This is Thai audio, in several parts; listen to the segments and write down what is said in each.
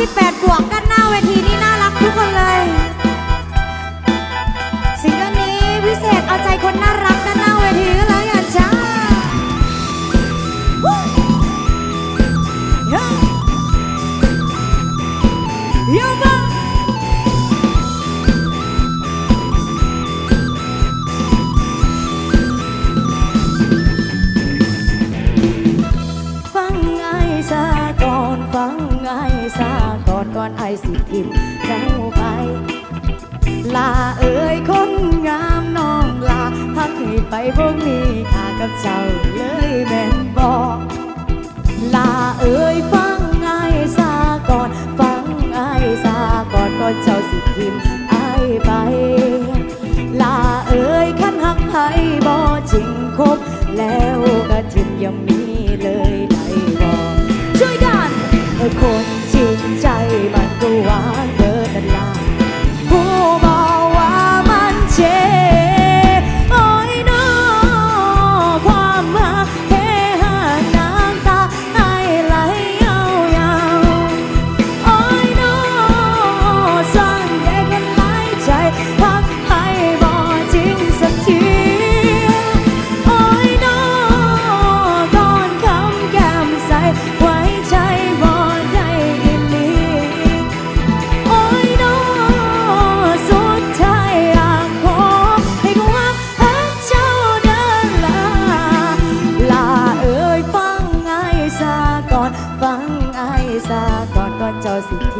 18 บวกกันหน้าเวทีนี่น่ารักทุกคนเลยักให้ไปบ่มีค่ากับเจ้าเลยแม่นบอกลาเอ่ยฟังไอ้ซาก่อน ฟังไอ้ซาก่อนก่อนเจ้าสิทิมไอ้ไป ลาเอ่ยขันหักไผบ่จริงคบ แล้วก็ทิมยังมีเลยได้บอกช่วยกันเออคน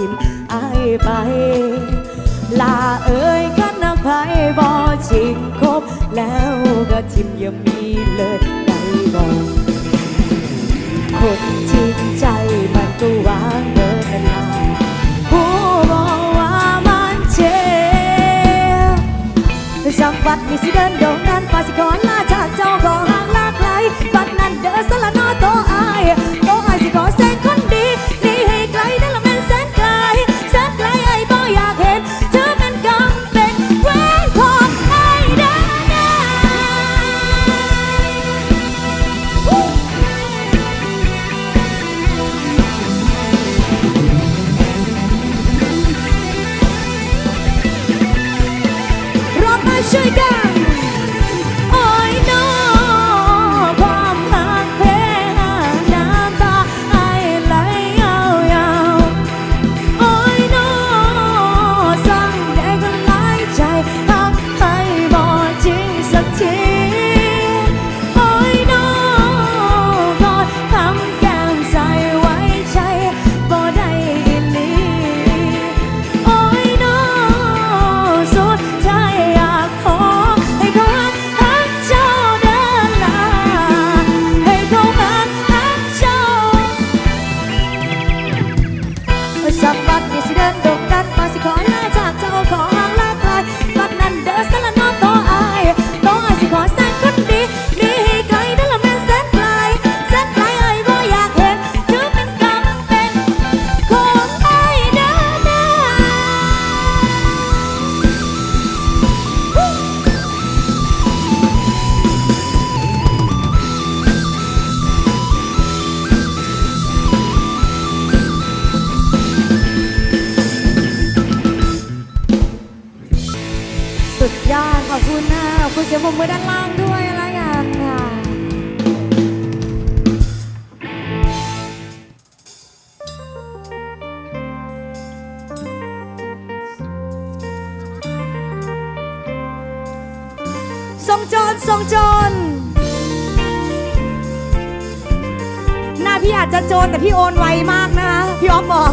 ทิมไอไป ลาเอ่ยกันนักไผบ่จริงคบ แล้วก็ทิมย่ามีเลยได้บอกคนจริงใจมันก็วางเดินนานผู้บอกว่ามันเจ็บสักบัดนี้สิเดินโด่งดันปาสิขอล เคุณนะขอบคุณเสียงปรบมือด้านล่างด้วยอะไรอย่างค่ะส่งโจรส่งโจรหน้าพี่อาจจะโจรแต่พี่โอนไวมากนะคะพี่ออฟบอก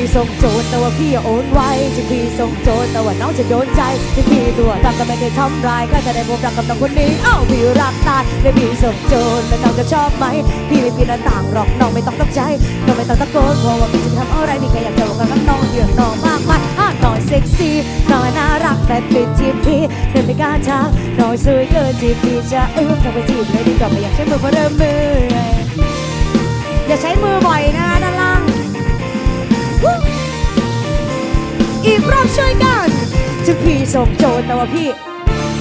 พี่ส่งโจรแต่ว่าพี่โอนไวถึงพี่ส่งโจรแต่ว่าน้องจะโดนใจถึงพี่ตัวดำแต่ไม่เคยทำร้ายก็จะได้พบรักกับน้องคนนี้อ้าวพี่รักตายและพี่ส่งโจรแล้วน้องจะชอบไหมพี่ไม่พี่หน้าต่างหรอกน้องไม่ต้องตกใจน้องไม่ต้องตะโกนเพราะว่าพี่จะทำอะไรพี่แค่อยากจะบอกกับน้องเรื่องน้องมากมายอะน้องเซ็กซี่น้องน่ารักแต่ติดจีบพี่เดินไม่กล้าทักน้องสวยเกินจีบพี่จะเอื้อมเข้าไปจีบเลยดีกว่าไม่อยากใช้มือเพราะเริ่มมืออย่าใช้มือบ่อยนะด้าน อีกรอบช่วยกันถึงพี่ส่งโจรแต่ว่าพี่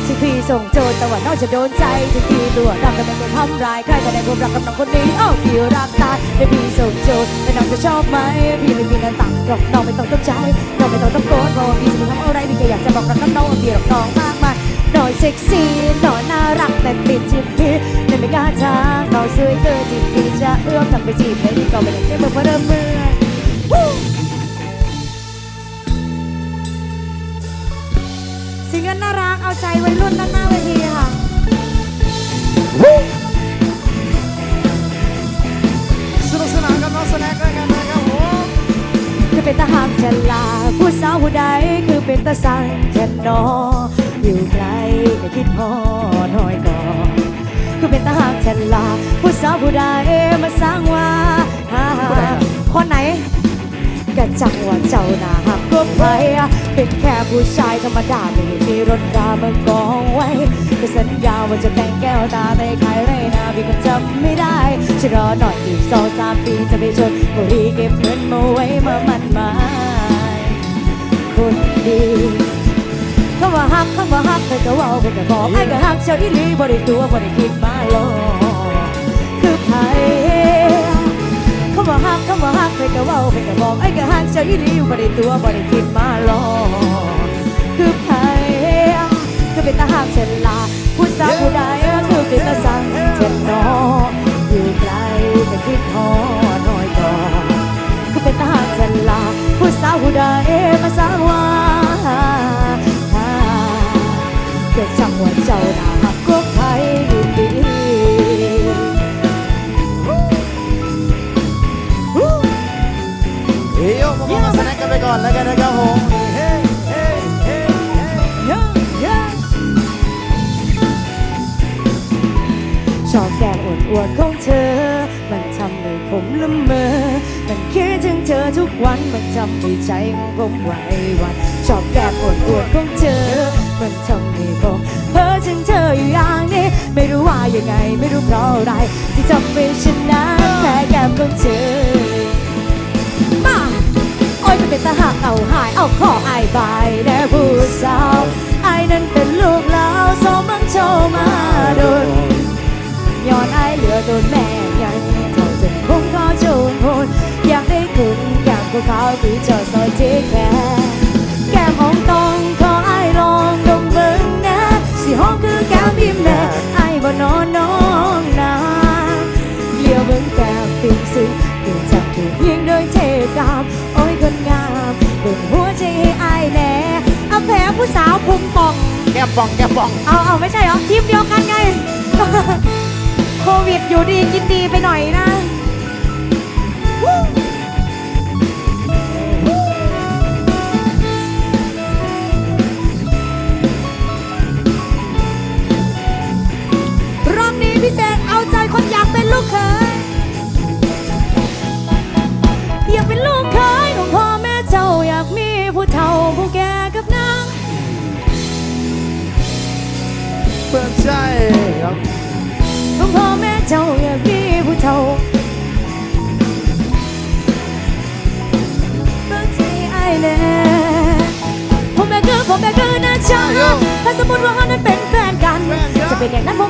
ถึงพี่ส่งโจรแต่ว่านองจะโดนใจถึงพี่ตัวดำแต่ไม่เคยทำร้ายใครก็ได้พบรักกับน้องคนนี้อ้าพี่รักตายและพี่ส่งโจรแต่น้องจะชอบไหมพี่ไม่มีเงินตังค์หรอกน้องไม่ต้องตกใจน้องไม่ต้องตะโกนเพราะว่าพี่จะทำอะไรพี่แค่อยากจะบอกรักน้องว่าพี่รักน้องมากมายหน่อยเซ็กซี่หน่อยน่ารักแต่ติดจิตพี่ในไม่กล้าทางน้องสวยเกินที่พี่จะเอื้อมทำไปจีบไม่ดีก็ไม่ได้แค่เมื่อเพราะเดิมเมื่อ เอาใจวัยรุ่นด้านหน้าเวทีค่ะ สนุกสนานกับน้องสแน็คด้วยกันนะครับผมคือเป็นตาหามฉันลาผู้สาวผู้ใดคือเป็นตาสั่งฉันนออยู่ไกลก็คิดพอหน่อยก่อนคือเป็นตาหามฉันลาผู้สาวผู้ใดมาสร้างว่าฮ่าคนไหน ก็จังว่าเจ้านาหักก็ไปเป็นแค่ผู้ชายธรรมดาไม่มีรถรามือกองไว้ก็สัญญาว่าจะแต่งแก้วตาในใครไรนาพี่ก็จำไม่ได้จะรอหน่อยอีกสองสามปีจะไปชนบุรีเก็บเงินมาไว้มามันหมายคนดีคำว่าฮักคำว่าฮักเธอก็ว่าเพื่อก็บอกไอ้ก็ฮักเจ้าอีหลีบ่ได้ตัวบ่ได้คิดมาหลอกคือไผคำ ว่าฮักคำว่าฮักเธอก็เว่าเพื่อก็บอกไอ้ก็ฮักเจ้าอีหลีบ่ได้ตัวบ่ได้คิดมาหลอกคือไผคือเป็นตาหักเช่นลาผู้สาวผู้ใดคือเป็นตาสั่งเช่นน้ออยู่ เฮ้ยโยมามองน้องสแน็คกันไปก่อนแล้วกันนะครับผมเฮ้ยเฮ้เฮ้เฮ้ชอบแก้มอ้วนๆของเธอ มันทำให้ผมละเมอ มันคิดถึงเธอทุกวัน มันทำให้ใจของผมไหวหวันชอบแก้มอ้วนๆของเธอ มันทำให้ผมเพ้อถึงเธออยู่อย่างนี้ ไม่รู้ว่ายังไง ไม่รู้เพราะอะไร ที่ทำให้ฉันนั้นแพ้แก้มของเธอ เอาขอาขอายบายแน่ผู้สาวไอ้นั้นเป็นลูกเล้วสมบังโชมาโดนย้อนไอ้เหลือโดนแม่ยังเท่าจนคงก็โจนโหนอยากได้คุณอยากกูเขาคือเจอซอยที่แค่ แก้มป่องแก้มป่อง เอาเอาไม่ใช่เหรอทีมเดียวกันไง โควิดอยู่ดีกินดีไปหน่อยนะ เปิดใจครับของพ่อแม่เจ้าอยากมีผู้เฒ่าบางทีไอ้แน่ผมแม่คือผมแม่คือนะจ๊ะถ้าสมมติว่าเรานั้นเป็นแฟนกัน จะเป็นอย่างนั้นผม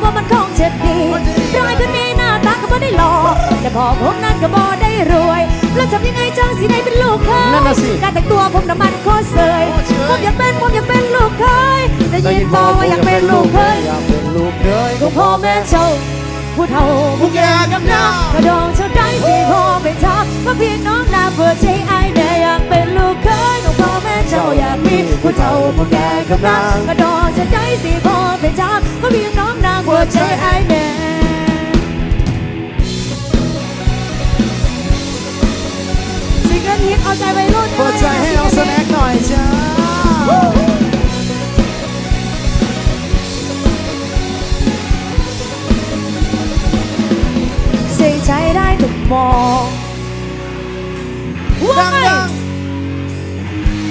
แต่พอผมนั้นก็บ่ได้รวย แล้วทำยังไงจังสิได้เป็นลูกเคยนั่นน่ะสิการแต่งตัวผมน้ำมันโคตรเสยผมอยากเป็นผมอยากเป็นลูกเคยได้ยินบอกว่าอยากเป็นลูกเคยอยากเป็นลูกเคยก็พ่อแม่เจ้าผู้เฒ่าผู้แก่กับน้องกระดองเจ้าได้สิพ่อไปทักว่าพี่น้องนาเพื่อใจไอ้แน่อยากเป็นลูกเคยของพ่อแม่เจ้าอยากมีผู้เฒ่าผู้แก่กับน้องกระดองเจ้าได้สิพ่อไปทักว่าพี่น้องนาเพื่อใจไอ้แน่ ฮิตเอาใจวัยรุ่นเปิดใจให้น้องสแน็คหน่อยจ้าใส่ใจได้แต่มองว่าไงดัง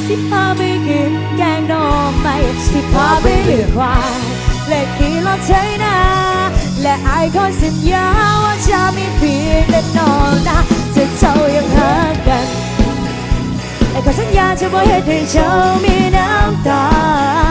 สิพาไปกินแกงหน่อไม้สิพาไปเลือกควายและขี่รถใช้นาและไอายขอสัญญาว่าจะไม่เพียงแต่นอนนะจะเจ้ายังหากัน แต่ขอสัญญาจะบ่เฮ็ดให้เจ้ามีน้ำตา